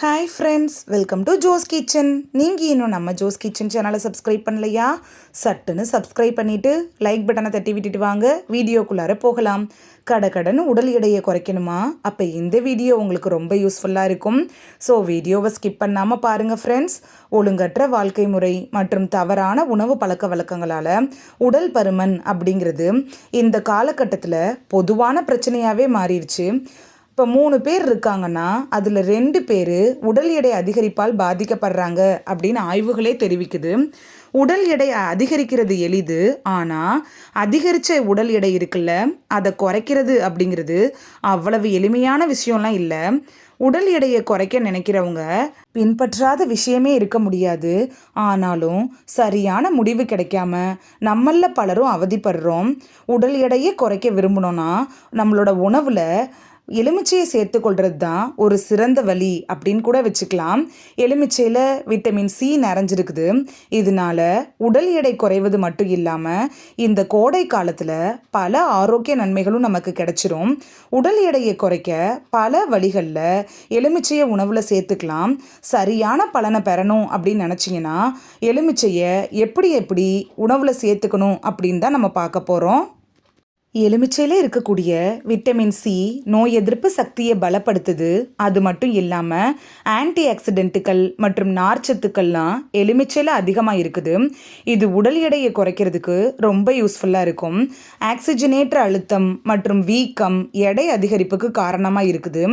Hi friends welcome to Jo's kitchen நீங்கள் இன்னும் நம்ம ஜோஸ் கிச்சன் சேனலை சப்ஸ்கிரைப் பண்ணலையா? சட்டுன்னு சப்ஸ்கிரைப் பண்ணிவிட்டு லைக் பட்டனை தட்டி விட்டுட்டு வாங்க. வீடியோக்குள்ளார போகலாம். கடை கடன் உடல் எடையை குறைக்கணுமா? அப்போ இந்த வீடியோ உங்களுக்கு ரொம்ப யூஸ்ஃபுல்லாக இருக்கும். ஸோ வீடியோவை ஸ்கிப் பண்ணாமல் பாருங்கள் ஃப்ரெண்ட்ஸ் ஒழுங்கற்ற வாழ்க்கை முறை மற்றும் தவறான உணவு பழக்க வழக்கங்களால் உடல் பருமன் அப்படிங்கிறது இந்த காலகட்டத்தில் பொதுவான பிரச்சனையாகவே மாறிடுச்சு. இப்போ மூணு பேர் இருக்காங்கன்னா அதில் ரெண்டு பேர் உடல் எடை அதிகரிப்பால் பாதிக்கப்படுறாங்க அப்படின்னு ஆய்வுகளே தெரிவிக்குது. உடல் எடை அதிகரிக்கிறது எளிது ஆனால் அதிகரித்த உடல் எடை இருக்குல்ல அதை குறைக்கிறது அப்படிங்கிறது அவ்வளவு எளிமையான விஷயம்லாம் இல்லை. உடல் எடையை குறைக்க நினைக்கிறவங்க பின்பற்றாத விஷயமே இருக்க முடியாது. ஆனாலும் சரியான முடிவு கிடைக்காம நம்மள பலரும் அவதிப்படுறோம். உடல் எடையை குறைக்க விரும்பணும்னா நம்மளோட உணவில் எலுமிச்சையை சேர்த்து கொள்வது தான் ஒரு சிறந்த வழி அப்படின்னு கூட வச்சுக்கலாம். எலுமிச்சையில் விட்டமின் சி நிறைஞ்சிருக்குது. இதனால உடல் எடை குறைவது மட்டும் இல்லாமல் இந்த கோடை காலத்தில் பல ஆரோக்கிய நன்மைகளும் நமக்கு கிடைச்சிரும். உடல் எடையை குறைக்க பல வழிகளில் எலுமிச்சையை உணவில் சேர்த்துக்கலாம். சரியான பலனை பெறணும் அப்படின்னு நினச்சிங்கன்னா எலுமிச்சையை எப்படி எப்படி உணவில் சேர்த்துக்கணும் அப்படின்னு தான் நம்ம பார்க்க போகிறோம் எலுமிச்சையில் இருக்கக்கூடிய விட்டமின் சி நோய் எதிர்ப்பு சக்தியை பலப்படுத்துது. அது மட்டும் இல்லாமல் ஆன்டி ஆக்சிடென்ட்டுகள் மற்றும் நார்ச்சத்துக்கள்லாம் எலுமிச்சையில் அதிகமாக இருக்குது. இது உடல் எடையை குறைக்கிறதுக்கு ரொம்ப யூஸ்ஃபுல்லாக இருக்கும். ஆக்சிஜனேற்ற அழுத்தம் மற்றும் வீக்கம் எடை அதிகரிப்புக்கு காரணமாக இருக்குது.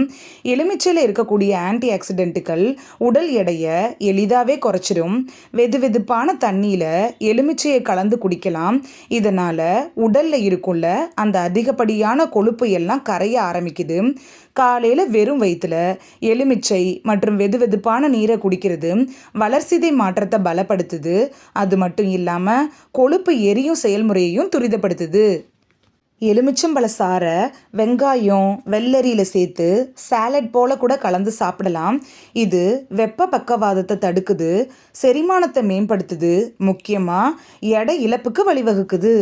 எலுமிச்சையில் இருக்கக்கூடிய ஆன்டி ஆக்சிடென்ட்டுகள் உடல் எடையை எளிதாகவே குறைச்சிடும் வெது வெதுப்பான தண்ணியில் எலுமிச்சையை கலந்து குடிக்கலாம். இதனால் உடலில் இருக்குள்ள அந்த அதிகப்படியான கொழுப்பு எல்லாம் கரைய ஆரம்பிக்குது. காலையில் வெறும் வயிற்றுல எலுமிச்சை மற்றும் வெது வெதுப்பான நீரை குடிக்கிறது வளர்சிதை மாற்றத்தை பலப்படுத்துது. அது மட்டும் இல்லாமல் கொழுப்பு எரியும் செயல்முறையையும் துரிதப்படுத்துது. எலுமிச்சம்பழ சாறை வெங்காயம் வெள்ளரியில் சேர்த்து சாலட் போல் கூட கலந்து சாப்பிடலாம். இது வெப்ப பக்கவாதத்தை தடுக்குது செரிமானத்தை மேம்படுத்துது முக்கியமாக எடை இழப்புக்கு வழிவகுக்குது.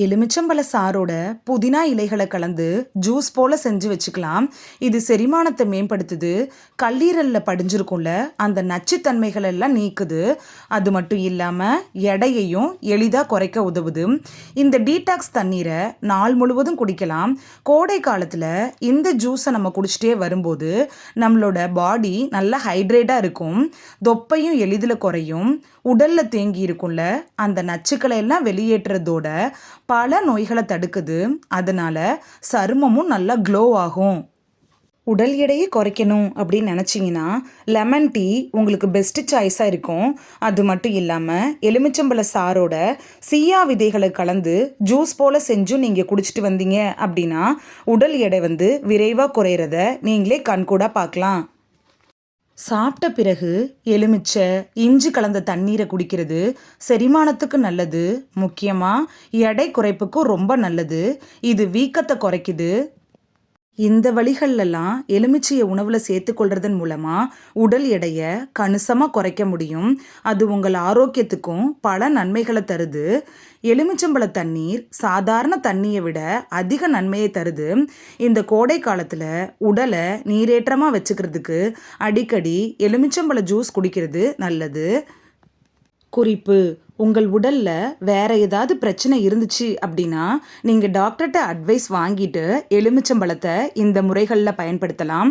எலுமிச்சம்பழ சாரோட புதினா இலைகளை கலந்து ஜூஸ் போல் செஞ்சு வச்சுக்கலாம். இது செரிமானத்தை மேம்படுத்துது. கல்லீரலில் படிஞ்சிருக்கும்ல அந்த நச்சுத்தன்மைகள் எல்லாம் நீக்குது. அது மட்டும் இல்லாமல் எடையையும் எளிதாக குறைக்க உதவுது. இந்த டீடாக்ஸ் தண்ணீரை நாள் முழுவதும் குடிக்கலாம். கோடை காலத்தில் இந்த ஜூஸை நம்ம குடிச்சிட்டே வரும்போது நம்மளோட பாடி நல்லா ஹைட்ரேட்டாக இருக்கும். தொப்பையும் எளிதில் குறையும். உடலில் தேங்கி இருக்கும்ல அந்த நச்சுக்களை எல்லாம் வெளியேற்றுறதோட பல நோய்களை தடுக்குது. அதனால் சருமமும் நல்லா க்ளோ ஆகும். உடல் எடையை குறைக்கணும் அப்படின்னு நினச்சிங்கன்னா லெமன் டீ உங்களுக்கு பெஸ்ட்டு சாய்ஸாக இருக்கும். அது மட்டும் இல்லாமல் எலுமிச்சம்பழ சாரோட சீயா விதைகளை கலந்து ஜூஸ் போல் செஞ்சும் நீங்கள் குடிச்சிட்டு வந்தீங்க அப்படின்னா உடல் எடை வந்து விரைவாக குறையிறத நீங்களே கண்கூடாக பார்க்கலாம். சாப்பிட்ட பிறகு எலுமிச்சை இஞ்சி கலந்த தண்ணீரை குடிக்கிறது செரிமானத்துக்கு நல்லது. முக்கியமாக எடை குறைப்புக்கும் ரொம்ப நல்லது. இது வீக்கத்தை குறைக்குது இந்த வழிகள்லாம் எலுமிச்சையை உணவில் சேர்த்துக்கொள்றதன் மூலமாக உடல் எடையை கணிசமாக குறைக்க முடியும். அது உங்கள் ஆரோக்கியத்துக்கும் பல நன்மைகளை தருது. எலுமிச்சம்பழ தண்ணீர் சாதாரண தண்ணியை விட அதிக நன்மையை தருது. இந்த கோடை காலத்தில் உடலை நீரேற்றமாக வச்சுக்கிறதுக்கு அடிக்கடி எலுமிச்சம்பழ ஜூஸ் குடிக்கிறது நல்லது. குறிப்பு உங்கள் உடலில் வேறு ஏதாவது பிரச்சனை இருந்துச்சு அப்படின்னா நீங்கள் டாக்டர்கிட்ட அட்வைஸ் வாங்கிட்டு எலுமிச்சம்பழத்தை இந்த முறைகளில் பயன்படுத்தலாம்.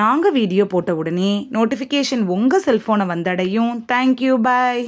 நாங்கள் வீடியோ போட்ட உடனே நோட்டிஃபிகேஷன் உங்கள் செல்ஃபோனை வந்தடையும். Thank you bye